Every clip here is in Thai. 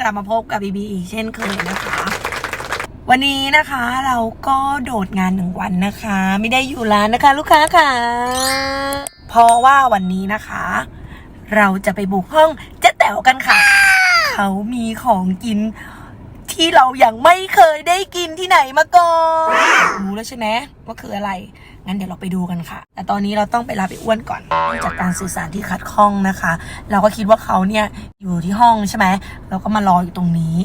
กลับมาพบกับบีบีอีกเช่นเคยนะคะ วันนี้นะคะเราก็โดดงานหนึ่งวันนะคะ ไม่ได้อยู่ร้านนะคะ ลูกค้าค่ะ เพราะว่าวันนี้นะคะ เราจะไปบุกห้องเจ๊แต๋วกันค่ะ เขามีของกินที่เรายังไม่เคยได้กินที่ไหนมาก่อนรู้แล้วใช่ไหมว่าคืออะไร งั้นเดี๋ยวเราไปดูกันค่ะ แต่ตอนนี้เราต้องไปรับไปอ้วนก่อนจากการสื่อสารที่ขัดข้องนะคะ เราก็คิดว่าเขาเนี่ยอยู่ที่ห้องใช่ไหมเราก็มารออยู่ตรงนี้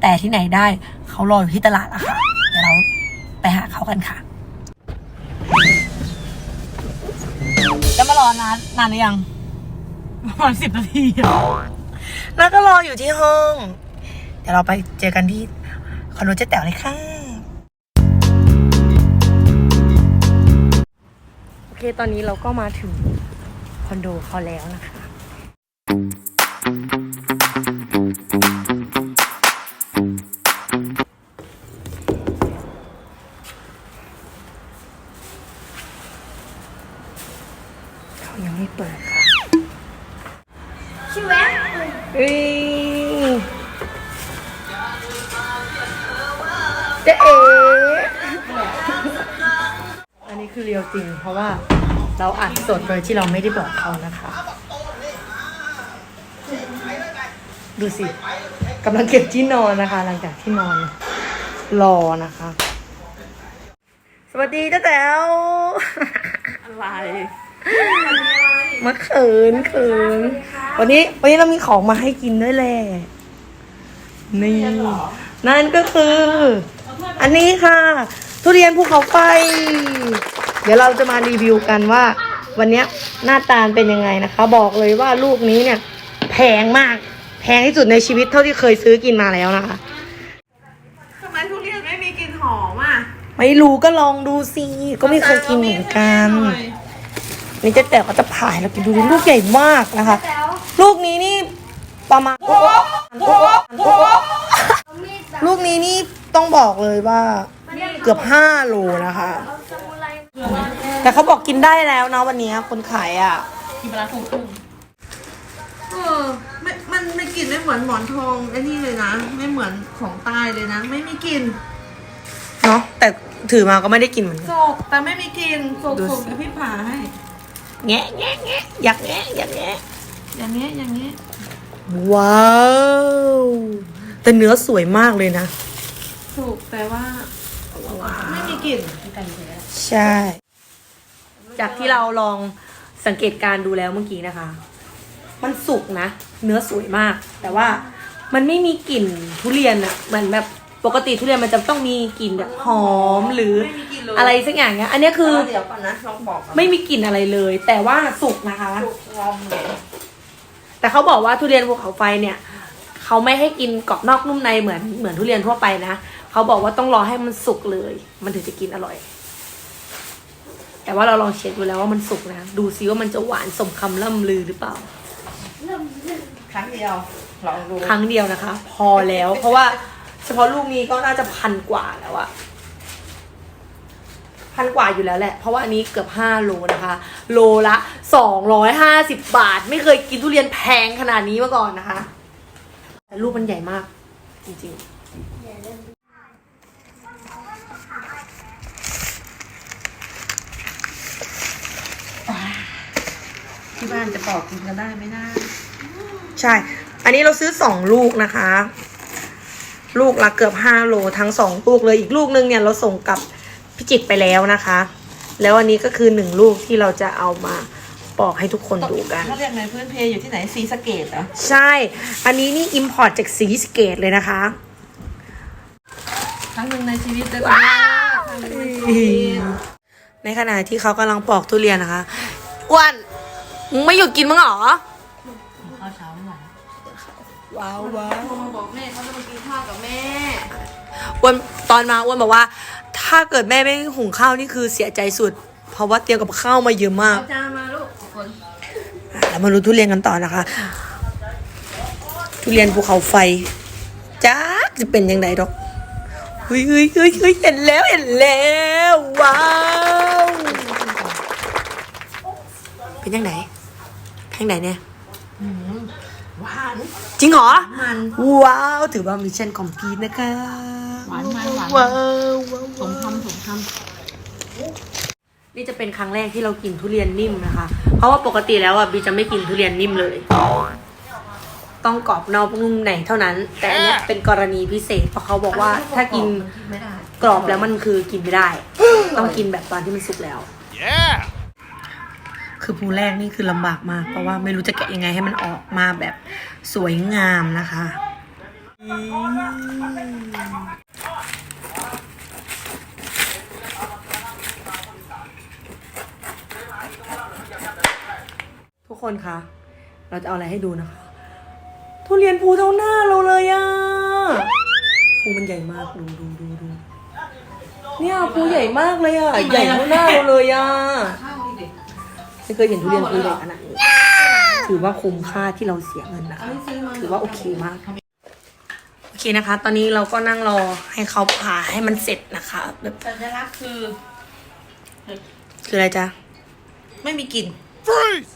แต่ที่ไหนได้เขารออยู่ที่ตลาดอะค่ะ เดี๋ยวเราไปหาเขากันค่ะจะมารอนานนานหรือยังประมาณสิบนาทีอะแล้วก็รออยู่ที่ห้อง เดี๋ยวเราไปเจอกันที่คอนโดเจ๊แต๋วเลยค่ะ เคตอนนี้เราก็มาถึงคอนโดเขาแล้วนะคะเขายังไม่เปิดค่ะชิแวะเอ้ยเจ๊เอ๋ คือเรียวจริง เพราะว่าเราอัดสดโดยที่เราไม่ได้บอกเขานะคะ ดูสิกำลังเก็บที่นอนนะคะ หลังจากที่นอนรอนะคะ สวัสดีเจ๊แต๋วอะไรมาเขินเขินวันนี้วันนี้เรามีของมาให้กินด้วยแหละนี่นั่นก็คือ อันนี้ค่ะ ทุเรียนภูเขาไฟ เดี๋ยวเราจะมารีวิวกันว่า วันเนี้ยหน้าตาเป็นยังไงนะคะ บอกเลยว่าลูกนี้เนี่ย แพงมากแพงที่สุดในชีวิตเท่าที่เคยซื้อกินมาแล้วนะคะทำไมทุเรียนไม่มีกลิ่นหอมอะไม่รู้ก็ลองดูสิก็ไม่เคยกินเหมือนกันนี่เจ๊แต่เขาจะผ่ายเราไปดูลูกใหญ่มากนะคะ ลูกนี้นี่ประมาณลูกนี้นี่ต้องบอกเลยว่า เกือบห้าโลนะคะ แต่เขาบอกกินได้แล้วนะวันนี้คนขายอะ กินปลาถูกทุ่งเออไม่มันไม่กลิ่นไม่เหมือนหมอนทองไอ้นี่เลยนะ ไม่เหมือนของใต้เลยนะ ไม่มีกลิ่นเนาะแต่ถือมาก็ไม่ได้กินเหมือนกัน โศกแต่ไม่มีกลิ่นโศกดูโศสิกเดี๋ยวพี่ผ่าให้ แงะแงะแงะอยากแงะอยากแงะอย่างเงี้ยอย่างเงี้ยว้าวแต่เนื้อสวยมากเลยนะ ถูกแต่ว่า ไม่มีกลิ่น ใช่ จากที่เราลองสังเกตการณ์ดูแล้วเมื่อกี้นะคะ มันสุกนะ เนื้อสวยมาก แต่ว่ามันไม่มีกลิ่นทุเรียนอะเหมือนแบบปกติทุเรียนมันจะต้องมีกลิ่นแบบหอมหรือไม่มีกลิ่นเลยอะไรสักอย่างเงี้ย อันเนี้ยคือเดี๋ยวก่อนนะลองบอกก่อนไม่มีกลิ่นอะไรเลย แต่ว่าสุกนะคะถูกงอมเลยแต่เขาบอกว่าทุเรียนภูเขาไฟเนี่ยเขาไม่ให้กินกรอบนอกนุ่มในเหมือนเหมือนทุเรียนทั่วไปนะเขาบอกว่าต้องรอให้มันสุกเลย มันถึงจะกินอร่อย แต่ว่าเราลองเช็คดูแล้วว่ามันสุกนะ ดูซิว่ามันจะหวานสมคำล่ำลือหรือเปล่า ครั้งเดียวลองดู ครั้งเดียวนะคะ พอแล้ว เพราะว่าเฉพาะลูกนี้ก็น่าจะพันกว่าแล้วอะพันกว่าอยู่แล้วแหละ เพราะว่าอันนี้เกือบห้าโลนะคะ โลละสองร้อยห้าสิบบาท ไม่เคยกินทุเรียนแพงขนาดนี้มาก่อนนะคะ แต่ลูกมันใหญ่มากจริงๆ ที่บ้านจะปอกกินกันได้ไหมนะใช่ อันนี้เราซื้อสองลูกนะคะ ลูกละเกือบห้าโลทั้งสองลูกเลยอีกลูกนึงเนี่ยเราส่งกลับพิจิตรไปแล้วนะคะ แล้วอันนี้ก็คือหนึ่งลูกที่เราจะเอามาปอกให้ทุกคนดูกันเขาเรียกในพื้นเพอยู่ที่ไหนซีสะเกตเหรอใช่ อันนี้นี่อิมพอร์ตจากสีสะเกตเลยนะคะ ครั้งหนึ่งในชีวิตเลยว้าวครั้งหนึ่งในชีวิตในขณะที่เขากำลังปอกทุเรียนนะคะอ้วน มึงไม่หยุดกินมั้งเหรอข้าวเช้าไม่ไหวว้าวว้าโทรมาบอกแม่เขาจะมากินข้าวกับแม่อ้วนตอนมาอ้วนบอกว่า ถ้าเกิดแม่ไม่หุงข้าวนี่คือเสียใจสุด เพราะว่าเตรียมกับข้าวมาเยอะมากเอาจานมาลูกคนแล้วมาดูทุเรียนกันต่อนะคะ ทุเรียนภูเขาไฟจ้าจะเป็นยังไงดอกเฮ้ยเฮ้ยเฮ้ยเฮ้ยเห็นแล้วเห็นแล้วว้าวเป็นยังไงทางไหนเนี่ยหวานจริงเหรอ มัน ว้าว ถือว่ามิชชั่นคอมพลีทนะคะหวานมันหวาน ว้าวว้าวสมคำสมคนี่จะเป็นครั้งแรกที่เรากินทุเรียนนิ่มนะคะ เพราะว่าปกติแล้วอะบีจะไม่กินทุเรียนนิ่มเลย ต้องกรอบนอกนุ่มในเท่านั้น แต่อันเนี้ยเป็นกรณีพิเศษเพราะเขาบอกำว่าถ้ากินไม่ได้ กรอบแล้วมันคือกินไม่ได้ ต้องกินแบบตอนที่มันสุกแล้ว Yeah! คือภูแรกนี่คือลำบากมาก เพราะว่าไม่รู้จะแกะยังไงให้มันออกมาแบบสวยงามนะคะทุกคนคะ เราจะเอาอะไรให้ดูนะคะ ทุเรียนภูเท่าหน้าเราเลยอะภูมันใหญ่มาก ดูดูดูดูเนี่ยภูใหญ่มากเลยอะใหญ่เท่าหน้าเราเลยอะ ไม่เคยเห็นทุเรียนภูใหญ่ขนาดนี้ถือว่าคุ้มค่าที่เราเสียเงินนะคะเอาไปซื้อมาถือว่าโอเคมาก โอเคนะคะ ตอนนี้เราก็นั่งรอให้เขาผ่าให้มันเสร็จนะคะแบบสัญลักษณ์คือ คืออะไรจ๊ะ ไม่มีกลิ่น Freeze!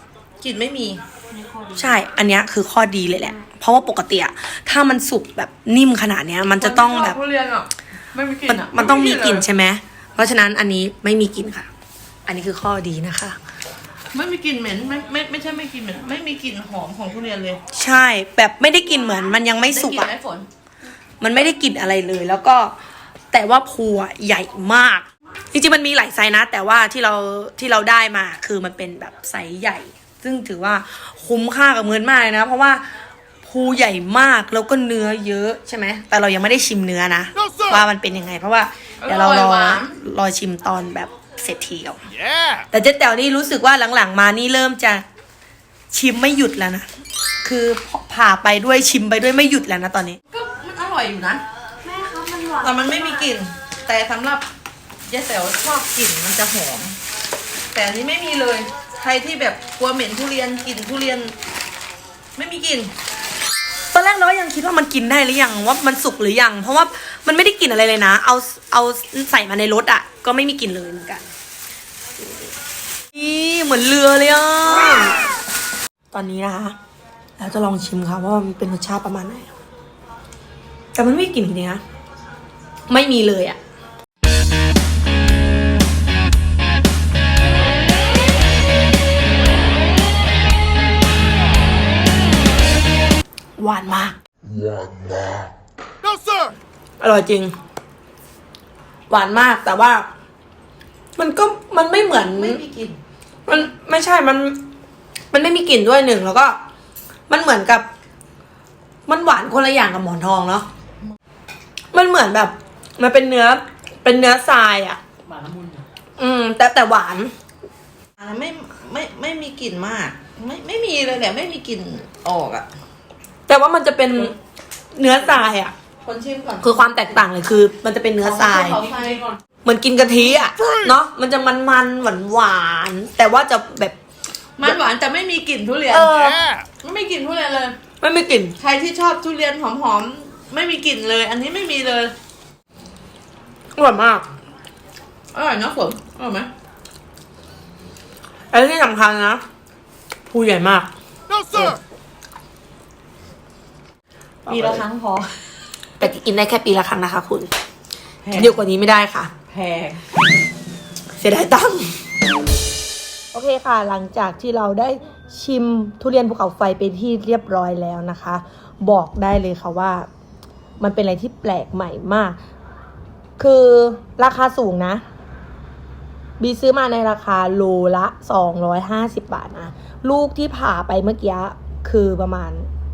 กลิ่นไม่มี ใช่ อันเนี้ยคือข้อดีเลยแหละ เพราะว่าปกติอะถ้ามันสุกแบบนิ่มขนาดเนี้ย มันจะต้องแบบทุเรียนอะไม่มีกลิ่มันนอะมันต้องมีกลิ่นใช่ไหมเพราะฉะนั้นอันนี้ไม่มีกลิ่นค่ะ อันนี้คือข้อดีนะคะ ไม่มีกลิ่นเหม็นไม่ไม่ไม่ใช่ไม่กลิ่นเหม็นไม่มีกลิ่นหอมของทุเรียนเลยใช่ แบบไม่ได้กลิ่นเหมือน มันยังไม่สุกได้อะลิ่นไหมฝน มันไม่ได้กลิ่นอะไรเลย แล้วก็แต่ว่าภูอะใหญ่มาก จริงๆมันมีหลายไซส์นะ แต่ว่าที่เราที่เราได้มาคือมันเป็นแบบไซส์ใหญ่ ซึ่งถือว่าคุ้มค่ากับเงินมากเลยนะ เพราะว่าภูใหญ่มากแล้วก็เนื้อเยอะใช่ไหมแต่เรายังไม่ได้ชิมเนื้อนะ No, sir. ว่ามันเป็นยังไง เพราะว่าเดี๋ยวเรารออร่อยหวาน รอชิมตอนแบบ เสร็จทีเอา Yeah! แต่เจ๊แต๋วนี่รู้สึกว่าหลังๆ มานี่เริ่มจะชิมไม่หยุดแล้วนะ คือผ่าไปด้วยชิมไปด้วยไม่หยุดแล้วนะตอนนี้ ก็มันอร่อยอยู่นะ แม่ครับมันหวานแต่มันไม่มีกลิ่น แต่สำหรับยายแต๋วชอบกลิ่นมันจะหอม แต่อันนี้ไม่มีเลย ใครที่แบบกลัวเหม็นทุเรียนกลิ่นทุเรียน ไม่มีกลิ่น ตอนแรกเราก็ยังคิดว่ามันกินได้หรือยังว่ามันสุกหรือยัง เพราะว่ามันไม่ได้กลิ่นอะไรเลยนะ เอาเอาใส่มาในรถอะ ก็ไม่มีกลิ่นเลยเหมือนกัน นี่เหมือนเรือเลยอะ ตอนนี้นะคะเราจะลองชิมค่ะว่ามันเป็นรสชาติประมาณไหน แต่มันไม่มีกลิ่นเนี้นะ ไม่มีเลยอะ ร่อยจริง หวานมากแต่ว่า มันก็มันไม่เหมือน ไม่มีกลิ่นมันไม่ใช่มัน มันไม่มีกลิ่นด้วยหนึ่งแล้วก็ มันเหมือนกับ มันหวานคนละอย่างกับหมอนทองเนาะมันเหมือนแบบ มันเป็นเนื้อ เป็นเนื้อทรายอะ่ะ หวานละมุนอืม แต่แต่หวานอ่าไม่ไม่ไม่มีกลิ่นมาก ไม่ไม่มีเลยแหละไม่มีกลิ่นออกอะแต่ว่ามันจะเป็นเนื้อทรายอะ่ะ คนชิมก่อนคือความแตกต่างเลยคือ มันจะเป็นเนื้อทราย ขอไฟก่อนเหมือนกินกะทิอะเนาะมันจะมันมันหวานหวานๆแต่ว่าจะแบบ มันหวานแต่ไม่มีกลิ่นทุเรียนเออ Yeah! ไม่มีกลิ่นทุเรียนเลย ไม่มีกลิ่น ใครที่ชอบทุเรียนหอมๆ ไม่มีกลิ่นเลย อันนี้ไม่มีเลย อร่อยมาก อร่อยนะฝนอร่อยไหมแล้วที่สำคัญนะภูใหญ่มาก No, sir! ปีละครั้งพอ แต่กินได้แค่ปีละครั้งนะคะ คุณแพงเดียวกว่านี้ไม่ได้ค่ะ แพง เสียดายตังค์ โอเคค่ะ หลังจากที่เราได้ชิมทุเรียนภูเขาไฟเป็นที่เรียบร้อยแล้วนะคะ บอกได้เลยค่ะว่า มันเป็นอะไรที่แปลกใหม่มาก คือราคาสูงนะ บีซื้อมาในราคาโลละ 250 บาทนะ ลูกที่ผ่าไปเมื่อกี้คือประมาณ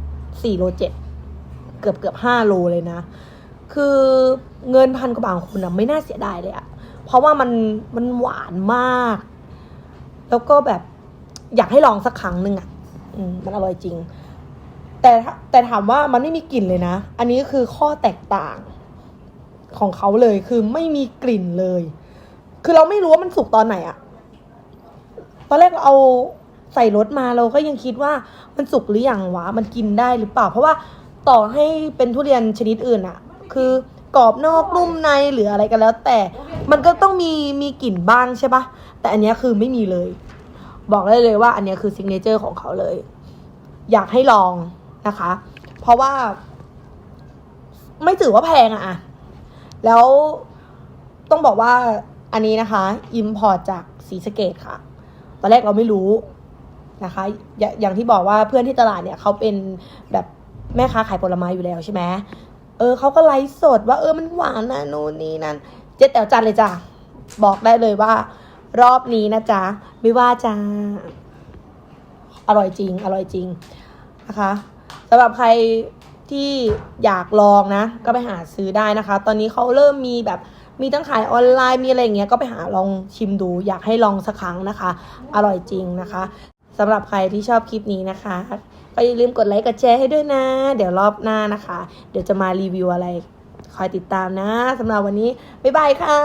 4โลเจ็ด เกือบเกือบ5โลเลยนะ คือเงินพันกว่าบาทของคุณอะไม่น่าเสียดายเลยอะเพราะว่ามันมันหวานมาก แล้วก็แบบอยากให้ลองสักครั้งหนึ่งอะมันอร่อยจริง แต่แต่ถามว่ามันไม่มีกลิ่นเลยนะ อันนี้คือข้อแตกต่างของเขาเลยคือไม่มีกลิ่นเลย คือเราไม่รู้ว่ามันสุกตอนไหนอะตอนแรกเราเอาใส่รถมาเราก็ยังคิดว่ามันสุกหรืออยังวะ มันกินได้หรือเปล่า เพราะว่า ต่อให้เป็นทุเรียนชนิดอื่นอะคือกรอบนอกนุ่มในหรืออะไรกันแล้ว แต่มันก็ต้องมีมีกลิ่นบ้างใช่ปะแต่อันนี้คือไม่มีเลย บอกได้เลยว่าอันนี้คือซิกเนเจอร์ของเขาเลย อยากให้ลองนะคะ เพราะว่า ไม่ถือว่าแพงอะแล้วต้องบอกว่าอันนี้นะคะอิมพอร์ตจากสีสเกตค่ะ ตอนแรกเราไม่รู้นะคะ อย่างที่บอกว่าเพื่อนที่ตลาดเนี่ยเขาเป็นแบบ แม่ค้าขายผลไม้อยู่แล้วใช่ไหมเออเขาก็ไลฟ์สดว่าเออมันหวานนะนู่นนี่นั่นเจ๊แต๋วจัดเลยจ้ะบอกได้เลยว่า รอบนี้นะจ๊ะไม่ว่าจ้าอร่อยจริง อร่อยจริงนะคะสำหรับใครที่อยากลองนะ ก็ไปหาซื้อได้นะคะ ตอนนี้เขาเริ่มมีแบบมีทั้งขายออนไลน์มีอะไรอย่างเงี้ยก็ไปหาลองชิมดู อยากให้ลองสักครั้งนะคะ อร่อยจริงนะคะสำหรับใครที่ชอบคลิปนี้นะคะ อย่าลืมกดไลค์กดแชร์ให้ด้วยนะ เดี๋ยวรอบหน้านะคะ เดี๋ยวจะมารีวิวอะไร คอยติดตามนะสำหรับวันนี้ บ๊ายบายค่ะ